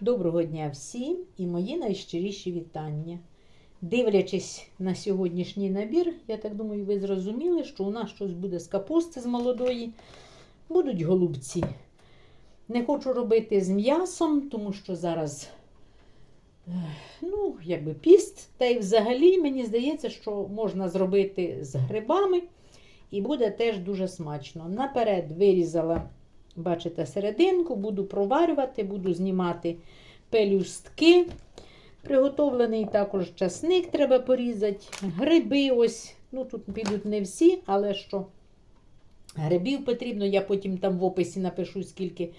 Доброго дня всім і мої найщиріші вітання. Дивлячись на сьогоднішній набір, я так думаю, ви зрозуміли, що у нас щось буде з капусти з молодої, будуть голубці. Не хочу робити з м'ясом, тому що зараз, ех, ну, якби піст, та й взагалі мені здається, що можна зробити з грибами і буде теж дуже смачно. Наперед вирізала Бачите, серединку, буду проварювати, буду знімати пелюстки. Приготовлений також часник треба порізати. Гриби ось, ну тут підуть не всі, але що грибів потрібно, я потім там в описі напишу скільки.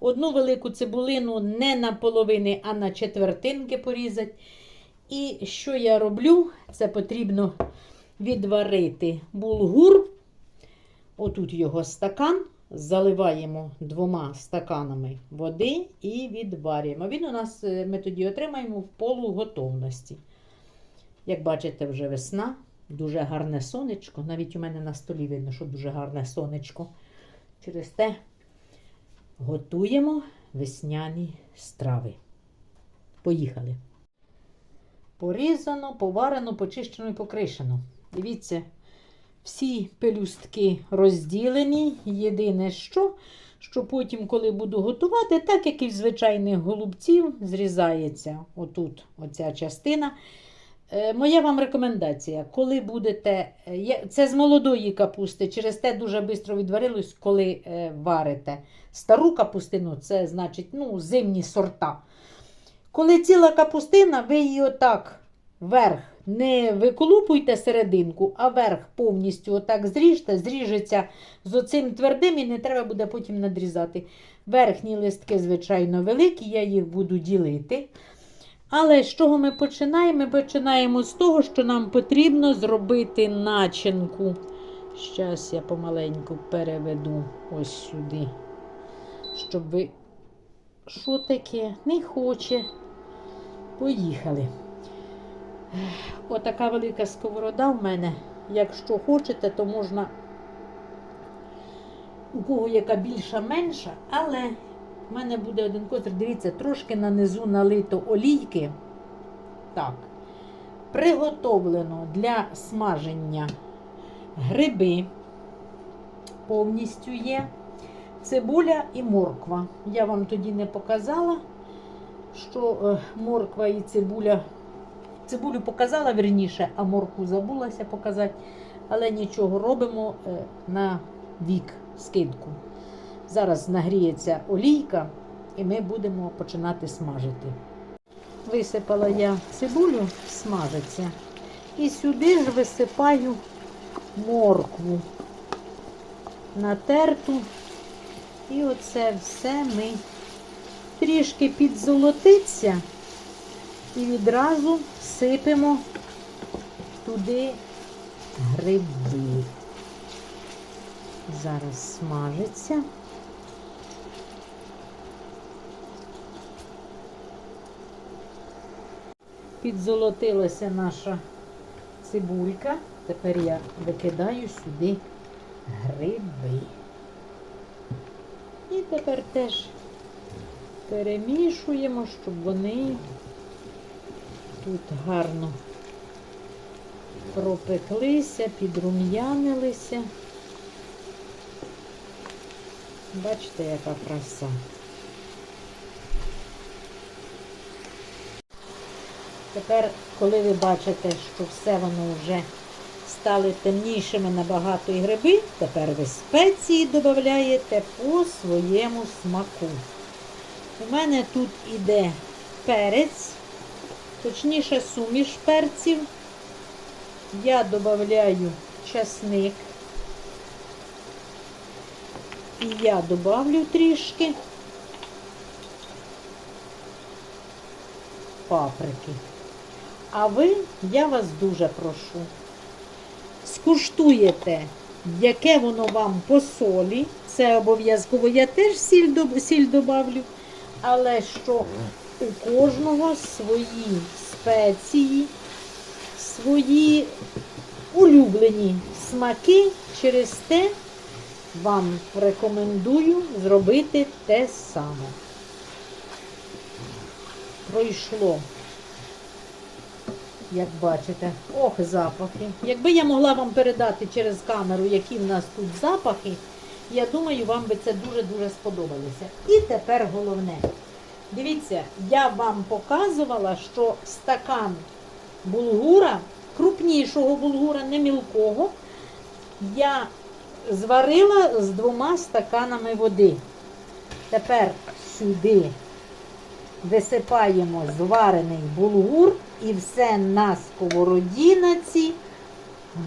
Одну велику цибулину не на половини, а на четвертинки порізати. І що я роблю? Це потрібно відварити булгур. Отут його стакан заливаємо двома стаканами води і відварюємо. Він у нас, е, ми тоді отримаємо в полуготовності. Як бачите, вже весна, дуже гарне сонечко. Навіть у мене на столі видно, що дуже гарне сонечко. Через те готуємо весняні страви. Поїхали. Порізано, поварено, почищено і покришено. Дивіться, всі пелюстки розділені. Єдине що, що потім, коли буду готувати, так як і в звичайних голубців, зрізається отут оця частина. Е, Моя вам рекомендація, коли будете, е, це з молодої капусти, через те дуже швидко відварилось, коли е, варите. Стару капустину, це значить ну, зимні сорта. Коли ціла капустина, ви її отак вверх не виколупуйте серединку, а верх повністю отак зріжте, зріжеться з оцим твердим і не треба буде потім надрізати. Верхні листки, звичайно, великі, я їх буду ділити. Але з чого ми починаємо? Ми починаємо з того, що нам потрібно зробити начинку. Зараз я помаленьку переведу ось сюди, щоб ви. Що таке? Не хоче. Поїхали. Отака велика сковорода в мене. Якщо хочете, то можна у кого яка більша, менша, але в мене буде один козир. Дивіться, трошки на низу налито олійки. Так. Приготовлено для смаження гриби. Повністю є. Цибуля і морква. Я вам тоді не показала, що е, морква і цибуля Цибулю показала верніше, а морку забулася показати. Але нічого робимо е, на вік скидку. Зараз нагріється олійка, і ми будемо починати смажити. Висипала я цибулю, смажиться. І сюди ж висипаю моркву натерту. І оце все ми трішки підзолотиться. І відразу сипемо туди гриби. Зараз смажиться. Підзолотилася наша цибулька. Тепер я викидаю сюди гриби. І тепер теж перемішуємо, щоб вони тут гарно пропеклися, підрум'янилися. Бачите, яка краса. Тепер, коли ви бачите, що все воно вже стали темнішими набагато і гриби, тепер ви спеції додаєте по своєму смаку. У мене тут іде перець, точніше суміш перців. Я додаю часник. І я добавлю трішки паприки. А ви, я вас дуже прошу, скуштуєте, яке воно вам по солі. Це обов'язково я теж сіль, доб- але що у кожного свої спеції, свої улюблені смаки. Через те вам рекомендую зробити те саме. пройшло. Як бачите, ох, запахи. Якби я могла вам передати через камеру, які в нас тут запахи, я думаю, вам би це дуже-дуже сподобалося. І тепер головне. Дивіться, я вам показувала, що стакан булгура, крупнішого булгура, не мілкого, я зварила з двома стаканами води. Тепер сюди висипаємо зварений булгур і все на сковороді на цій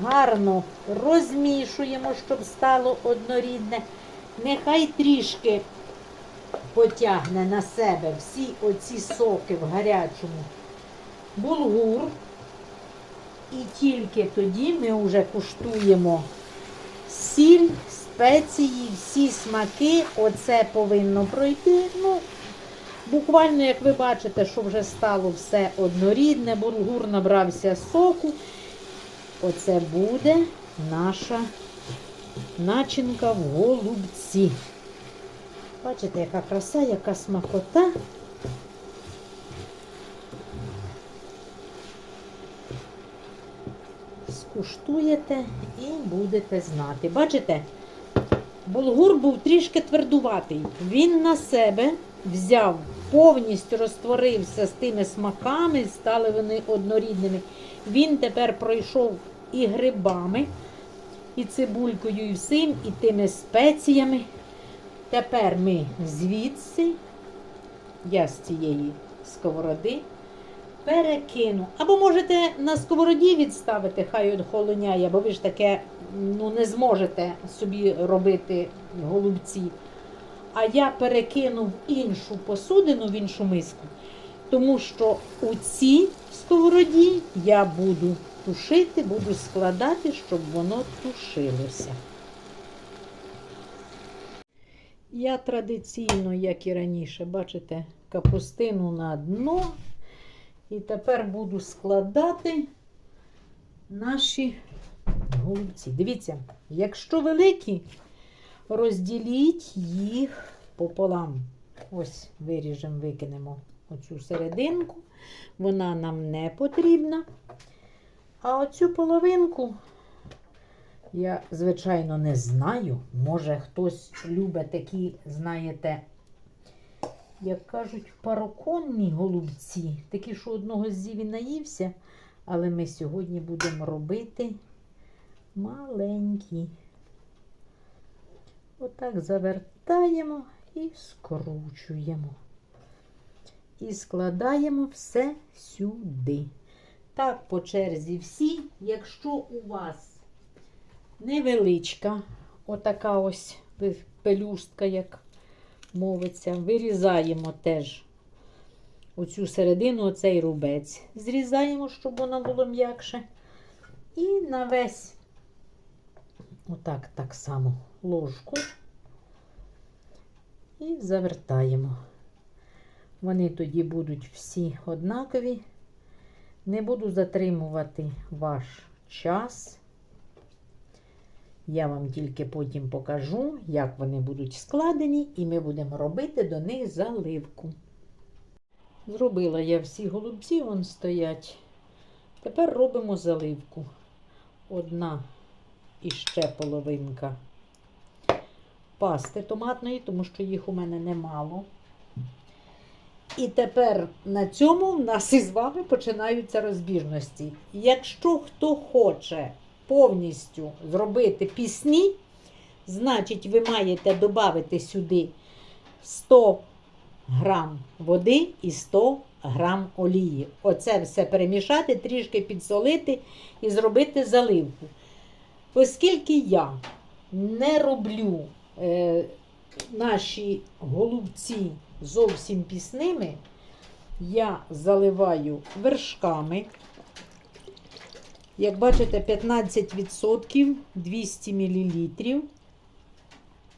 гарно розмішуємо, щоб стало однорідне. Нехай трішки потягне на себе всі оці соки в гарячому булгур. І тільки тоді ми вже куштуємо сіль, спеції, всі смаки. Оце повинно пройти. Ну, буквально, як ви бачите, що вже стало все однорідне, булгур набрався соку. Оце буде наша начинка в голубці. Бачите, яка краса, яка смакота. Скуштуєте і будете знати. Бачите, булгур був трішки твердуватий. Він на себе взяв, повністю розтворився з тими смаками, стали вони однорідними. Він тепер пройшов і грибами, і цибулькою, і всім, і тими спеціями. Тепер ми звідси, я з цієї сковороди, перекину. Або можете на сковороді відставити, хай охолоняє, бо ви ж таке ну, не зможете собі робити голубці. А я перекину в іншу посудину, в іншу миску, тому що у цій сковороді я буду тушити, буду складати, щоб воно тушилося. Я традиційно, як і раніше, бачите, капустину на дно. І тепер буду складати наші голубці. Дивіться, якщо великі, розділіть їх пополам. Ось виріжемо, викинемо оцю серединку. Вона нам не потрібна. А оцю половинку я, звичайно, не знаю. Може, хтось любить такі, знаєте, як кажуть, пароконні голубці. Такі, що одного з зіві наївся. Але ми сьогодні будемо робити маленькі. Отак завертаємо і скручуємо. І складаємо все сюди. Так, по черзі всі, якщо у вас невеличка, отака ось пелюстка, як мовиться, вирізаємо теж оцю середину, оцей рубець. Зрізаємо, щоб воно було м'якше. І на весь, отак, так само, ложку. І завертаємо. Вони тоді будуть всі однакові. Не буду затримувати ваш час. Я вам тільки потім покажу, як вони будуть складені, і ми будемо робити до них заливку. Зробила я всі голубці, вон стоять. Тепер робимо заливку. Одна і ще половинка пасти томатної, тому що їх у мене немало. І тепер на цьому в нас із вами починаються розбіжності. Якщо хто хоче повністю зробити пісні, значить ви маєте додати сюди 100 грам води і 100 грам олії. Оце все перемішати, трішки підсолити і зробити заливку. Оскільки я не роблю е, наші голубці зовсім пісними, я заливаю вершками. Як бачите, 15% 200 мл.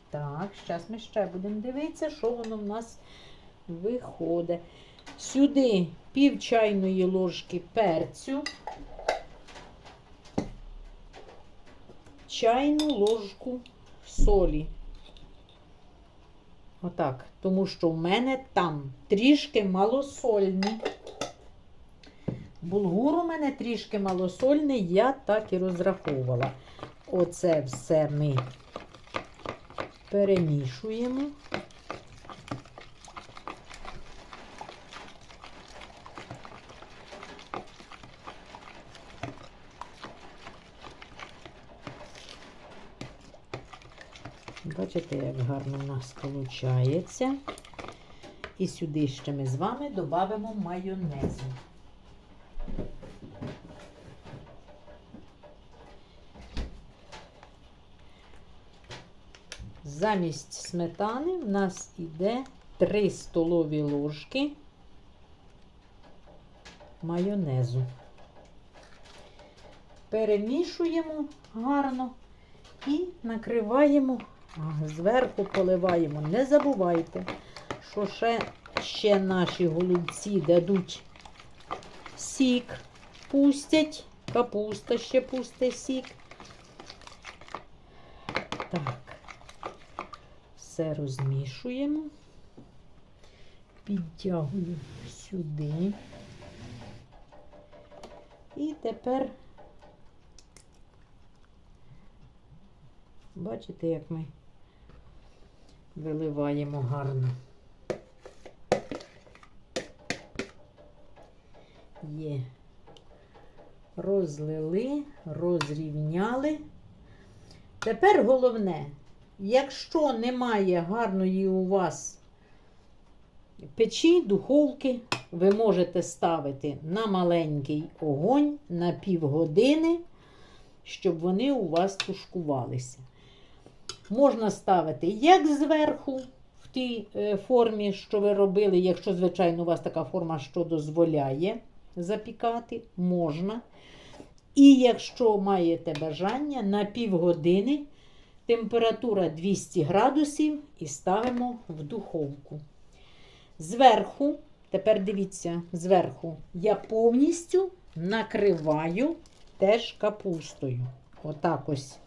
Так, зараз ми ще будемо дивитися, що воно в нас виходить. Сюди пів чайної ложки перцю, чайну ложку солі. Отак. Тому що в мене там трішки малосольний. Булгур у мене трішки малосольний, я так і розраховувала. Оце все ми перемішуємо. Бачите, як гарно у нас виходить. І сюди ще ми з вами додамо майонезу. Замість сметани в нас іде 3 столові ложки майонезу. Перемішуємо гарно і накриваємо, зверху поливаємо. Не забувайте, що ще, ще наші голубці дадуть сік, пустять, капуста ще пустить сік. Все розмішуємо, підтягую сюди. І тепер Бачите, як ми виливаємо гарно. Є. Розлили, розрівняли. Тепер головне, якщо немає гарної у вас печі, духовки, ви можете ставити на маленький огонь на півгодини, щоб вони у вас тушкувалися. Можна ставити як зверху, в тій е, формі, що ви робили, якщо, звичайно, у вас така форма, що дозволяє запікати, можна. І якщо маєте бажання, на півгодини температура 200 градусів і ставимо в духовку. Зверху, тепер дивіться, зверху я повністю накриваю теж капустою. Отак ось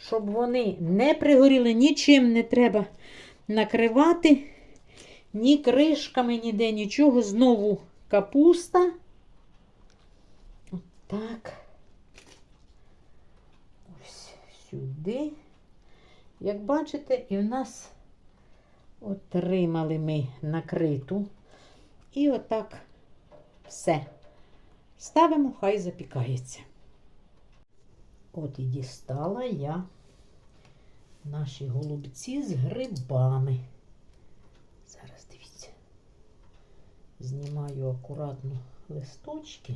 щоб вони не пригоріли, нічим не треба накривати, ні кришками, ніде нічого. Знову капуста. Отак. Ось сюди. Як бачите, і в нас отримали ми накриту. І отак все. Ставимо, хай запікається. От і дістала я наші голубці з грибами. Зараз дивіться. Знімаю акуратно листочки.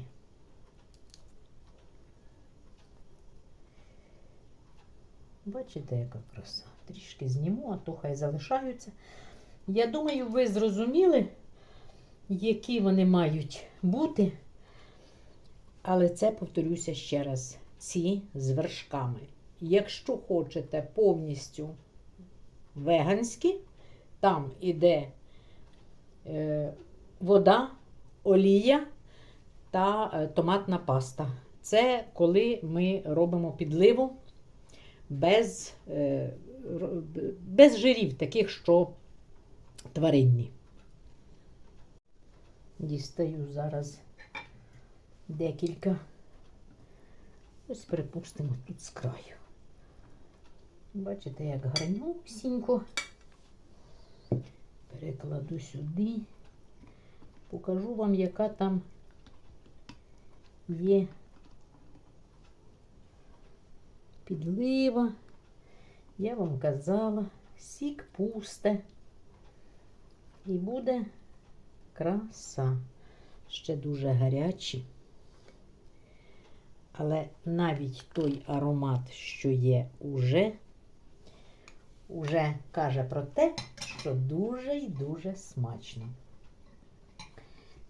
Бачите, яка краса. Трішки зніму, а то хай залишаються. Я думаю, ви зрозуміли, які вони мають бути. Але це повторюся ще раз ці з вершками. Якщо хочете повністю веганські, там іде е, вода, олія та е, томатна паста. Це коли ми робимо підливу без, е, без жирів, таких, що тваринні. Дістаю зараз декілька. Ось припустимо тут з краю. Бачите, як гарнюсінько. Перекладу сюди. Покажу вам, яка там є підлива. Я вам казала, сік пусте. І буде краса. Ще дуже гарячі. Але навіть той аромат, що є уже, уже каже про те, що дуже і дуже смачно.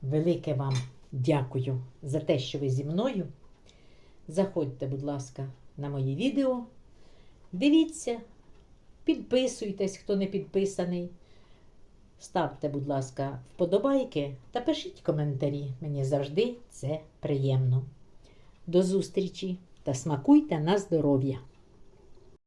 Велике вам дякую за те, що ви зі мною. Заходьте, будь ласка, на мої відео. Дивіться, підписуйтесь, хто не підписаний. Ставте, будь ласка, вподобайки та пишіть коментарі. Мені завжди це приємно. До зустрічі та смакуйте на здоров'я!